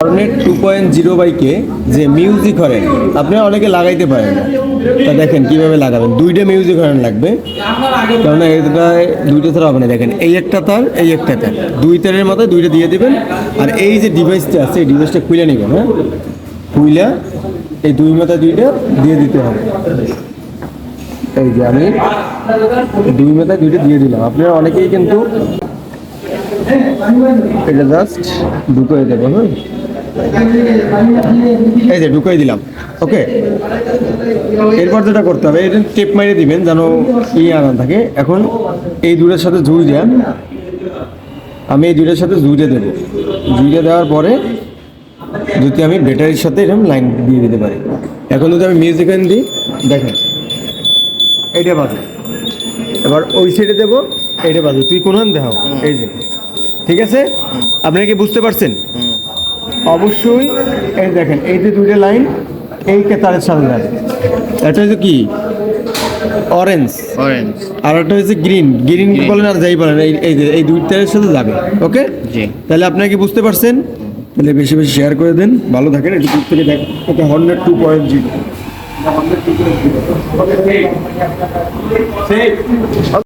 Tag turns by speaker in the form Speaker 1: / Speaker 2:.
Speaker 1: Hornet two point zero বাইকে যে music horn আপনি অনেকে লাগাইতে পারেন না। তা দেখেন কীভাবে লাগাবেন। দুইটা মিউজিক হরেন লাগবে। কেননা এটায় দুইটা তার হবে না। দেখেন, এই একটা তার, এই একটা তার। দুই তারের মাথায় দুইটা দিয়ে দিবেন। আর এই যে ডিভাইসটা আছে, এই ডিভাইসটা খুলে নেবেন হ্যাঁ? খুইলা এই দুই মাথায় দুইটা দিয়ে দিতে হবে। এই যে আমি দুই মাথায় দুইটা দিয়ে দিলাম। আপনারা অনেকেই কিন্তু এটা জাস্ট ঢুকিয়ে দেবো হ্যাঁ? এই যে ঢুকিয়ে দিলাম। ওকে এরপর যেটা করতে হবে এটা টেপ মাইরে দিবেন যেন ই আনা থাকে। এখন এই দুটোর সাথে ঝুড়ি দেন। আমি এই দুটোর সাথে ঝুড়ে দেবো। ঝুড়ে দেওয়ার পরে যদি আমি ব্যাটারির সাথে এরকম লাইন দিয়ে দিতে পারি। এখন যদি আমি মিউজিক দিই, দেখেন, এইটা বাজে। এবার ওই সাইডে দেবো, এইটা বাজে। তুই কোন দেখাও? এই যে। ঠিক আছে? আপনারা কি বুঝতে পারছেন? অবশ্যই এই দেখেন এই যে দুইটা লাইন এই কেতারের সাথে যাবে এটা হচ্ছে কি? অরেঞ্জ
Speaker 2: অরেঞ্জ
Speaker 1: আর একটা হচ্ছে গ্রিন গ্রিন বলেন আর যাই বলেন এই এই যে এই দুইটার সাথে যাবে। ওকে
Speaker 2: জি।
Speaker 1: তাহলে আপনারা কি বুঝতে পারছেন? তাহলে বেশি বেশি শেয়ার করে দেন। ভালো থাকেন। একটু দূর থেকে দেখ এটা হন্ড্রেড টু পয়েন্ট জিরো